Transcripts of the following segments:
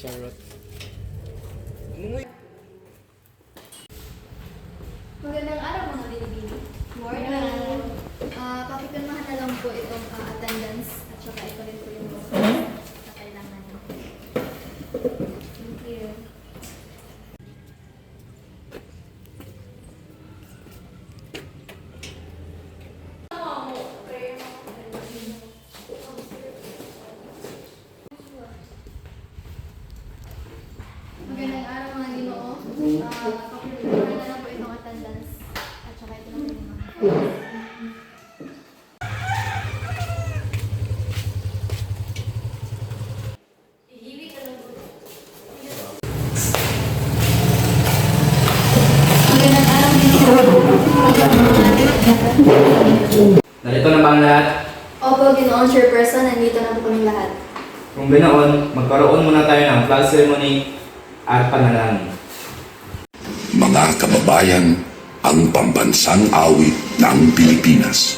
Charot. Ano Magandang araw mga binibini. Morning! Ah, pakipirmahan na lang po itong ah, attendance at saka ito rin po yung na kailangan. Thank you. Magandang araw mga ginoo. Ah, pakipirmahan na lang po itong attendance at saka ito lang po yung mga Magandang araw Narito na ba ang lahat? Opo, Ginoong Chairperson, nandito na po kami lahat. Kung ganoon, magkaroon muna tayo ng flag ceremony at panalangin. Mga kababayan, ang pambansang awit ng Pilipinas.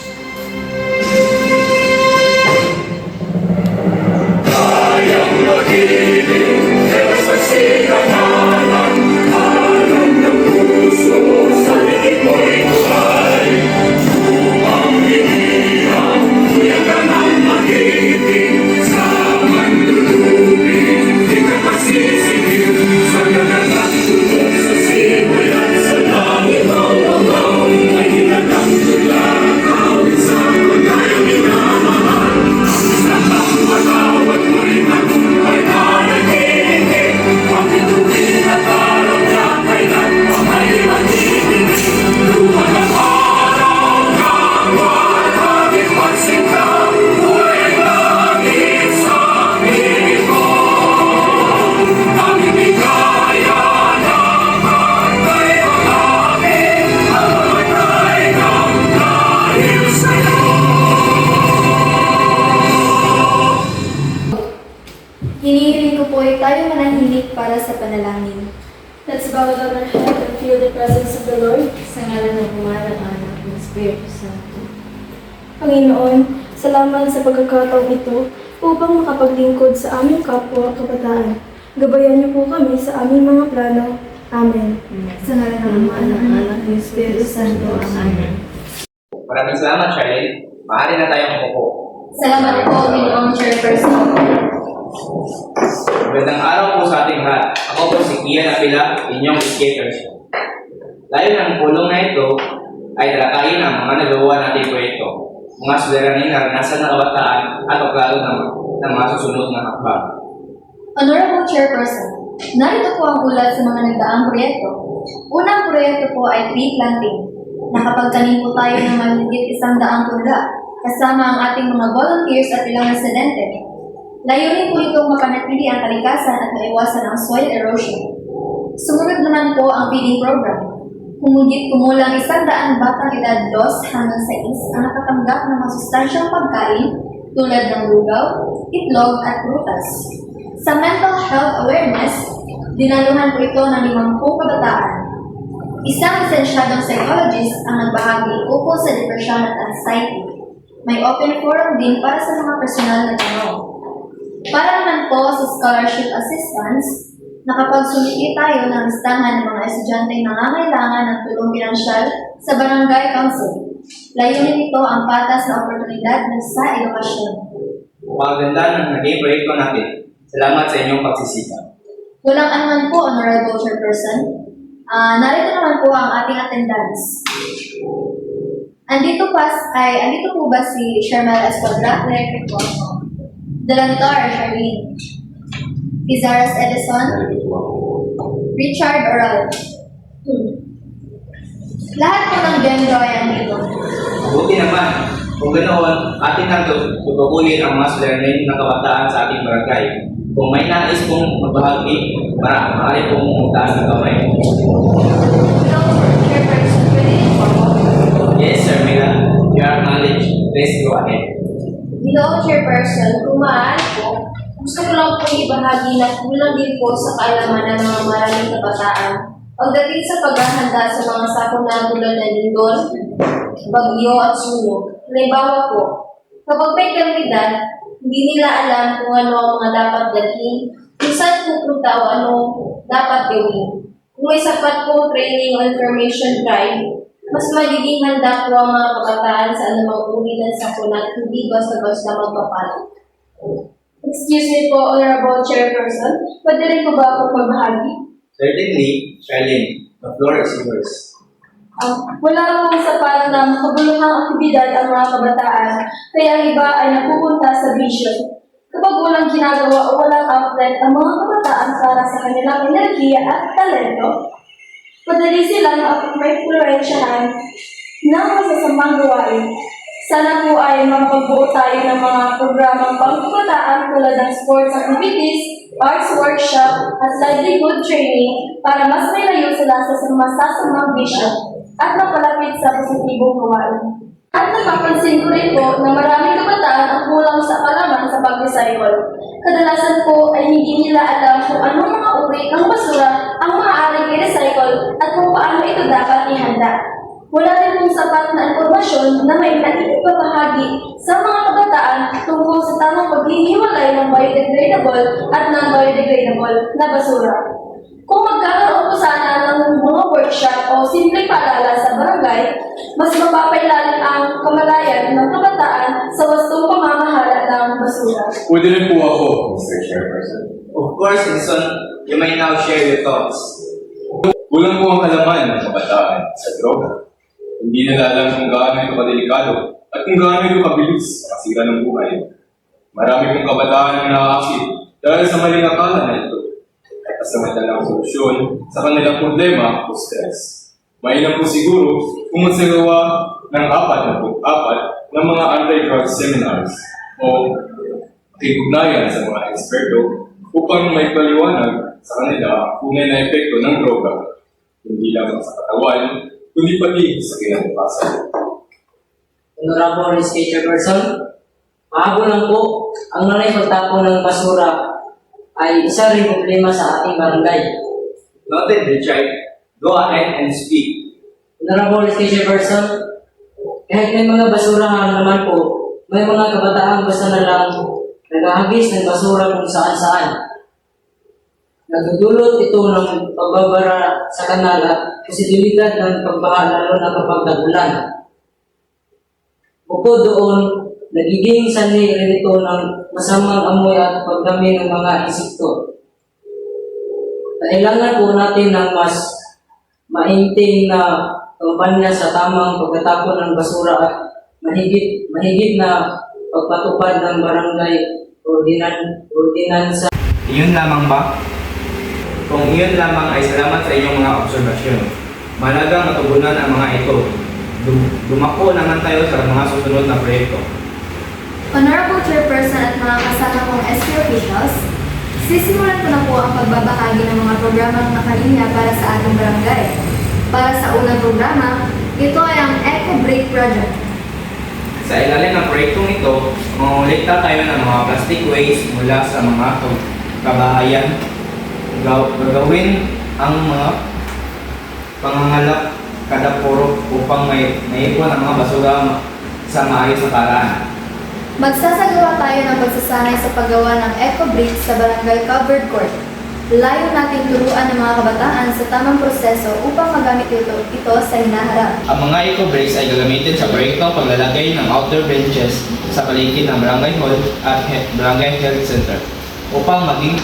Hinihiling Panginoon, salamat sa pagkakataong ito upang makapaglingkod sa aming kapwa kabataan. Gabayan niyo po kami sa aming mga plano. Amen. Sa ngalan ng Ama ng Anak ng Espiritu Santo. Amen. Maraming salamat, Charlene. Maaari na tayong upo. Salamat po, Ginoong Chairperson. Magandang araw po sa ating lahat. Ako po si Kian Apila, inyong skaters. Layo ng pulong na ito ay talakayin ang mga nagawa nating proyekto, mga suliraning naranasan ng kabataan at paklalo ng, ng mga susunod na hakbang. Honorable Chairperson, narito po ang ulat sa mga nagdaang proyekto. Unang proyekto po ay tree planting. Nakapagtanim po tayo ng mahigit isang daang punla, kasama ang ating mga volunteers at ilang residente. Layunin po itong mapanatili ang kalikasan at maiwasan ang soil erosion. Sumunod naman po ang feeding program. Humigit kumulang isang daan batang edad 2 hanggang 6 ang nakatanggap ng masustansyang pagkain tulad ng lugaw, itlog at prutas. Sa mental health awareness, dinaluhan po ito ng 50 kabataan. Isang lisensyadong psychologist ang nagbahagi ukol sa depression at anxiety. May open forum din para sa mga personal na tanong. Para naman po sa scholarship assistance, nakapagsumiti tayo ng listahan ng mga estudyanteng nangangailangan ng tulong pinansyal sa Barangay Council. Layunin nito ang patas na oportunidad sa edukasyon. Maganda ng naging proyekto natin. Salamat sa inyong pagsisikap. Walang anuman po, Honorable Chairperson. Ah, narito naman po ang ating attendance. Andito pa ay andito po ba si Shermel Electric Boston? Delantar, Charlene. Pizaras Edison, Richard Oral. Hmm. Lahat po ng biyembro ay andito. Buti naman. Kung ganoon, atin nang tutukulin ang mga suliraning ng kabataan sa ating barangay. Kung may nais pong magbahagi, mara- maaari pong magtaas ng kamay. Yes, sir, Mila. You are acknowledged. Please go ahead. Hello, Chairperson. Kung maaari po, gusto ko lang po ibahagi na kulang din po sa kaalaman ng mga maraming kabataan pagdating sa paghahanda sa mga sakong na tulad ng lindol, bagyo at sunog. Halimbawa po, kapag may kalamidad, hindi nila alam kung ano ang mga dapat dalhin, kung saan pupunta o ano dapat gawin. Kung may sapat po training o information drive, mas magiging handa po ang mga kabataan sa anumang uri ng sakuna at hindi basta-basta magpapalit. Excuse me po, Honorable Chairperson. Pwede rin ko ba ako magbahagi? Certainly, Charlene, the floor is yours. Um, wala pong sapat na makabuluhang aktibidad ang mga kabataan, kaya ang iba ay napupunta sa vision. Kapag walang ginagawa o walang outlet ang mga kabataan para sa kanilang enerhiya at talento, madali silang ma-influensyahan ng masasamang gawain. Sana po ay makapagbuo tayo ng mga programang pangkabataan tulad ng sports activities, arts workshop, at livelihood training para mas may layo sila sa masasamang vision at mapalapit sa positibong gawain. At napapansin ko rin po na maraming kabataan ang kulang sa kalaman sa pag-recycle. Kadalasan po ay hindi nila alam kung anong mga uri ng basura ang maaaring i-recycle at kung paano ito dapat ihanda. Wala rin pong sapat na impormasyon na may naipapahagi sa mga kabataan tungkol sa tamang paghihiwalay ng biodegradable at non-biodegradable na basura. Kung magkakaroon po sana ng mga workshop o simpleng paalala sa barangay, mas mapapailalim ang kamalayan ng kabataan sa wastong pamamahala ng basura. Pwede rin po ako, Mr. Chairperson. Of course, Edson, you may now share your thoughts. Kulang po ang kalaman ng kabataan sa droga. Hindi nila alam kung gaano ito kadelikado at kung gaano ito kabilis makasira ng buhay. Marami pong kabataan ang nakakakit dahil sa maling akala na ito ay kasamantalang solusyon sa kanilang problema o stress. Mainam po siguro kung magsagawa ng apat na apat ng mga anti-drug seminars o kikugnayan sa mga eksperto upang may paliwanag sa kanila kung may na epekto ng droga, hindi lamang sa katawan, kundi pati sa kinabukasan. Honorable Risk Chairperson, Mahabol lang po, ang nanay pagtapon ng basura ay isa rin problema sa ating barangay. Noted, Richard. Go ahead and speak. Honorable Risk Chairperson, kahit may mga basurahan naman po, may mga kabataan basta na lang naghahabis ng basura kung saan-saan. Nagdudulot ito ng pagbabara sa kanal at posibilidad ng pagbaha lalo na kapag nagulan. Bukod doon, nagiging sanhi rin ito ng masamang amoy at pagdami ng mga insekto. Kailangan po natin ng mas maintain na kampanya sa tamang pagkatapon ng basura at mahigit, mahigit na pagpatupad ng barangay ordinan, ordinansa. Iyon lamang ba? Kung iyon lamang ay salamat sa inyong mga obserbasyon. Malagang matugunan ang mga ito. Dum- Dumako naman tayo sa mga susunod na proyekto. Honorable Chairperson at mga kasama kong SK officials, sisimulan ko na po ang pagbabahagi ng mga programang nakalinya para sa ating barangay. Para sa unang programa, ito ay ang Eco Break Project. Sa ilalim ng proyektong ito, mangulikta tayo ng mga plastic waste mula sa mga kab- kabahayan. Gaw- Gagawin ang mga pangangalap kada puro upang may naipon ang mga basura sa maayos na paraan. Magsasagawa tayo ng pagsasanay sa paggawa ng Eco Break sa Barangay Covered Court. Layo nating turuan ng mga kabataan sa tamang proseso upang magamit ito, ito sa hinaharap. Ang mga eco-breaks ay gagamitin sa proyektong paglalagay ng outdoor benches sa paligid ng barangay hall at barangay health center upang maging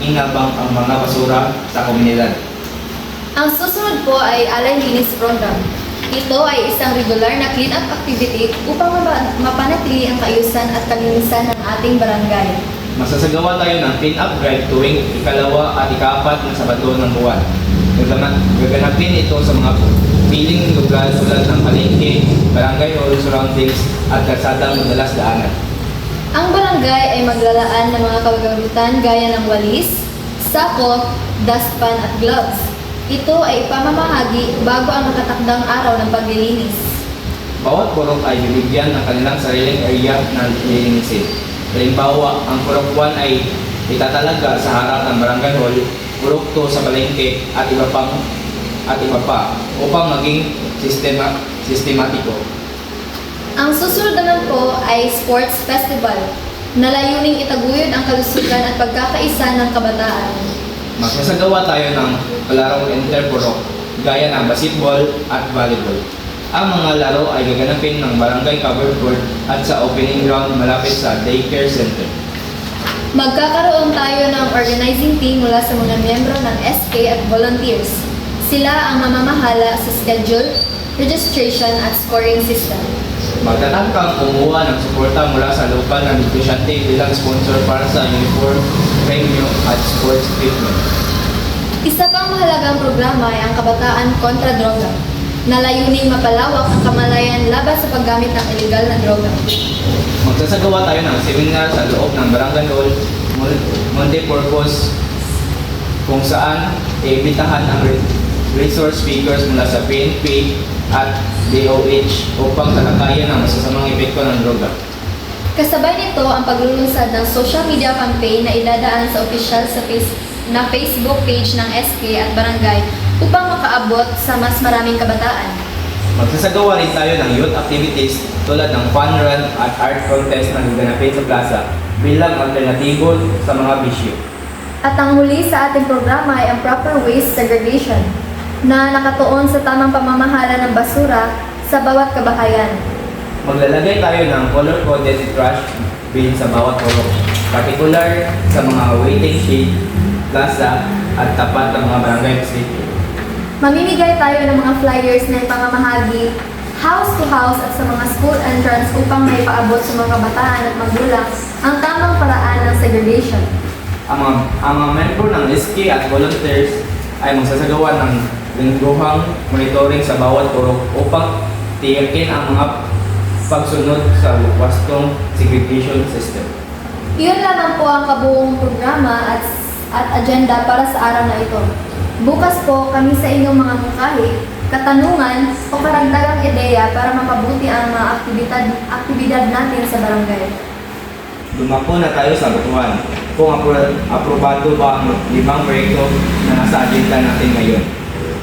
mapaki-inabang ang mga basura sa komunidad. Ang susunod po ay Alay Linis Program. Ito ay isang regular na clean-up activity upang mapa- mapanatili ang kaayusan at kalinisan ng ating barangay. Masasagawa tayo ng clean-up drive tuwing ikalawa at ikaapat na Sabado ng buwan. Gagana- Gaganapin ito sa mga piling lugar tulad ng palengke, barangay hall surroundings at kalsadang madalas daanan. Ang barangay ay maglalaan ng mga kagamitan gaya ng walis, sako, dustpan at gloves. Ito ay ipamamahagi bago ang nakatakdang araw ng paglilinis. Bawat purok ay bibigyan ng kanilang sariling area na lilinisin. Halimbawa, ang purok 1 ay itatalaga sa harap ng barangay hall, purok 2 sa palengke at iba pang at iba pa upang maging sistema sistematiko. Ang susunod naman po ay Sports Festival. na layuning itaguyod ang kalusugan at pagkakaisa ng kabataan. Magsasagawa tayo ng palarong interpurok gaya ng basketball at volleyball. Ang mga laro ay gaganapin ng barangay covered court at sa opening ground malapit sa daycare center. Magkakaroon tayo ng organizing team mula sa mga miyembro ng SK at volunteers. Sila ang mamamahala sa schedule, registration at scoring system. Magtatangkang kumuha ng suporta mula sa lokal na negosyante bilang sponsor para sa uniform, premium at sports equipment. Isa pang mahalagang programa ay ang Kabataan kontra Droga, na layuning mapalawak ang kamalayan laban sa paggamit ng illegal na droga. Magsasagawa tayo ng seminar sa loob ng Barangay Hall Mul- Multipurpose kung saan iimbitahan ang re- resource speakers mula sa PNP at DOH upang talakayan ang masasamang epekto ng droga. Kasabay nito ang paglulunsad ng social media campaign na idadaan sa official sa face, na Facebook page ng SK at Barangay upang makaabot sa mas maraming kabataan. Magsasagawa rin tayo ng youth activities tulad ng fun run at art contest na gaganapin sa plaza bilang alternatibo sa mga bisyo. At ang huli sa ating programa ay ang proper waste segregation na nakatuon sa tamang pamamahala ng basura sa bawat kabahayan. Maglalagay tayo ng color-coded trash bin sa bawat pulok, particular sa mga waiting shed, plaza, at tapat ng mga barangay facility. Mamimigay tayo ng mga flyers na ipamamahagi house to house at sa mga school entrance upang may paabot sa mga kabataan at magulang ang tamang paraan ng segregation. Ang mga, ang mga membro ng SK at volunteers ay magsasagawa ng lingguhang monitoring sa bawat purok upang tiyakin ang mga pagsunod sa wastong segregation system. Iyon lamang po ang kabuong programa at, at agenda para sa araw na ito. Bukas po kami sa inyong mga mungkahi, katanungan o karagdagang ideya para mapabuti ang mga aktibidad, aktibidad natin sa barangay. Dumako na tayo sa batuhan kung apro- aprobado ba ang limang proyekto na nasa agenda natin ngayon.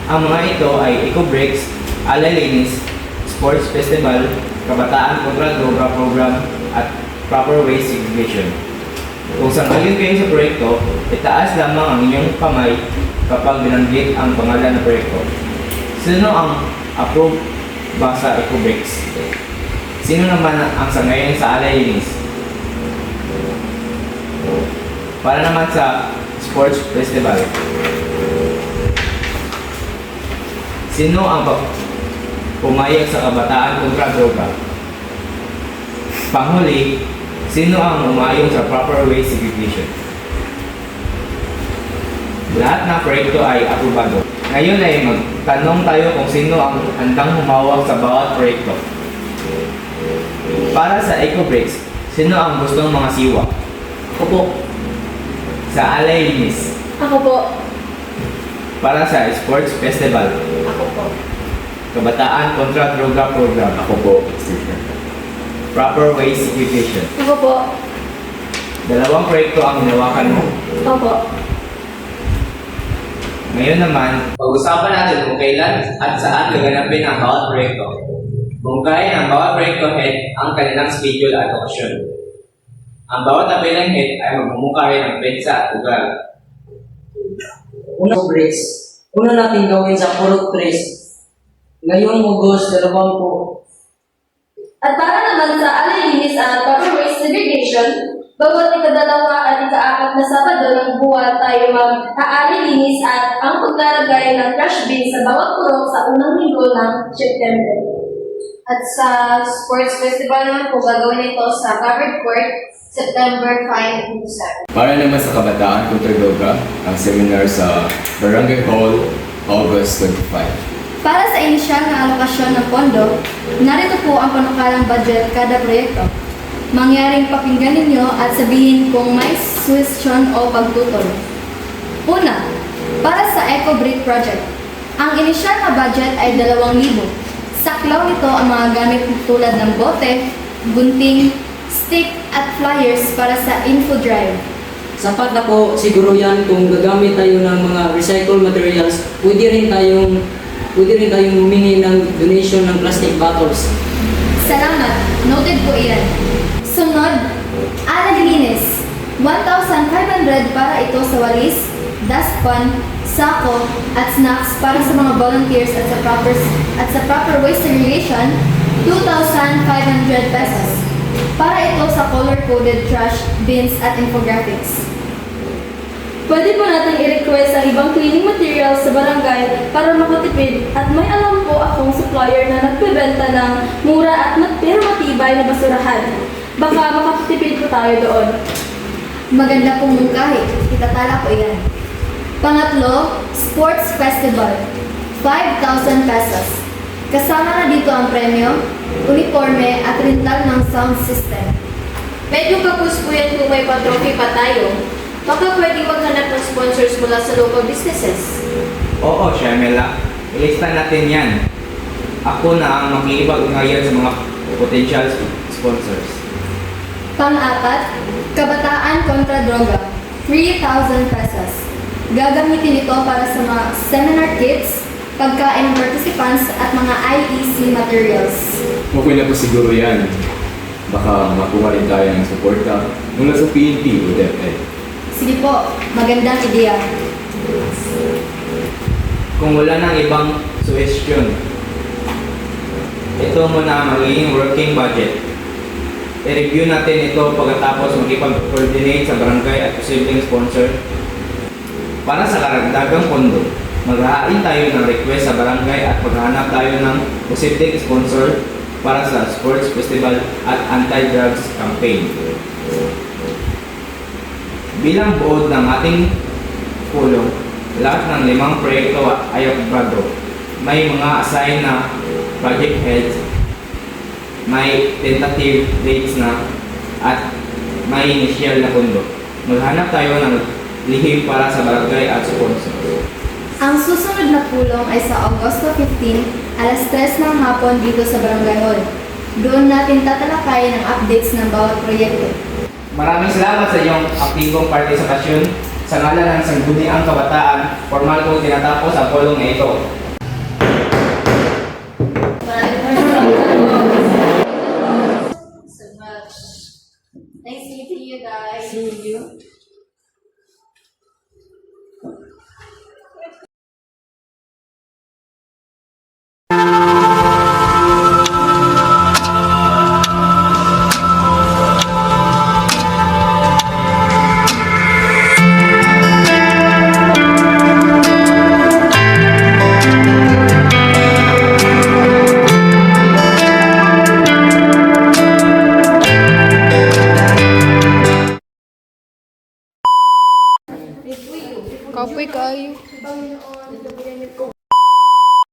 Ang mga ito ay Eco Breaks, Alay Linis, Sports Festival, Kabataan kontra Droga Program at Proper Waste Segregation. Kung sangayon kayo sa proyekto, itaas lamang ang inyong kamay kapag binanggit ang pangalan ng proyekto. Sino ang approve ba sa Eco Breaks? Sino naman ang sangayon sa Alay Linis? Para naman sa sports festival. Sino ang pumayag sa kabataan kontra droga? Panghuli, sino ang umayong sa proper waste segregation? Lahat ng proyekto ay aprobado. Ngayon ay magtanong tayo kung sino ang handang humawak sa bawat proyekto. Para sa Eco Breaks, sino ang gustong mga siwa? Ako po, Sa Alay Linis. Ako po. Para sa Sports Festival. Kabataan kontra Droga Program. Ako po. Proper Waste Segregation. Ako po. Dalawang proyekto ang hinawakan mo. Opo. Ngayon naman, pag-usapan natin kung kailan at saan gaganapin ang bawat proyekto. Bungkayin ng bawat proyekto head ang kanilang schedule at okasyon. Ang bawat apilang head ay magmumukay ng petsa at lugar. una. Una natin gawin sa Purok Tres. Ngayong August, dalawang po. At para naman sa alilinis at proper waste segregation, bawat ikadalawa at ikaapat na Sabado ng buwan tayo mag-aalilinis at ang paglalagay ng trash bin sa bawat purok sa unang linggo ng September. At sa sports festival naman po, gagawin ito sa covered court, September 5 to 7. Para naman sa kabataan kontra droga, ang seminar sa Barangay Hall, August 25. Para sa inisyal na alokasyon ng pondo, narito po ang panukalang budget kada proyekto. Mangyaring pakinggan ninyo at sabihin kung may question o pagtutol. Una, para sa Eco Brick Project. Ang inisyal na budget ay 2,000. Saklaw nito ang mga gamit tulad ng bote, gunting, stick at flyers para sa info drive. Sapat na po siguro yan kung gagamit tayo ng mga recycled materials. Pwede rin tayong pwede rin tayong humingi ng donation ng plastic bottles. Salamat. Noted po iyan. Sunod, alagin 1,500 para ito sa walis, dustpan, sako, at snacks para sa mga volunteers at sa proper, at sa proper waste segregation, 2,500 pesos. Para ito sa color-coded trash bins at infographics. Pwede po natin i-request ang ibang cleaning materials sa barangay para makatipid at may alam po akong supplier na nagbebenta ng mura at pero matibay na basurahan. Baka makatipid po tayo doon. Maganda pong mungkahi. Itatala ko iyan. Pangatlo, Sports Festival. 5,000 pesos. Kasama na dito ang premyo, uniforme at rental ng sound system. Medyo kapos po yan kung may pa-trophy pa tayo. Baka pwedeng maghanap ng sponsors mula sa local businesses. Oo, Shamela. Ilista natin yan. Ako na ang makikipag ngayon sa mga potential sponsors. Pang-apat, Kabataan kontra Droga. 3,000 pesos. Gagamitin ito para sa mga seminar kits, pagkain ng participants at mga IEC materials. Okay na po siguro yan. Baka makuha rin tayo ng suporta mula sa PNP o DepEd. Sige po, magandang ideya. Kung wala nang ibang suggestion, ito muna ang magiging working budget. I-review natin ito pagkatapos makipag-coordinate sa barangay at posibleng sponsor. Para sa karagdagang pondo, maghahain tayo ng request sa barangay at maghanap tayo ng posibleng sponsor para sa sports festival at anti-drugs campaign. Bilang buod ng ating pulong, lahat ng limang proyekto ay aprobado. May mga assign na project heads, may tentative dates na, at may initial na pondo. Maghanap tayo ng lihim para sa barangay at sponsor. Ang susunod na pulong ay sa Agosto 15, alas 3 ng hapon dito sa Barangay Hall. Doon natin tatalakayin ang updates ng bawat proyekto. Maraming salamat sa iyong aktibong partisipasyon sa ngalan ng Sangguniang Kabataan. Formal kong tinatapos ang pulong na ito.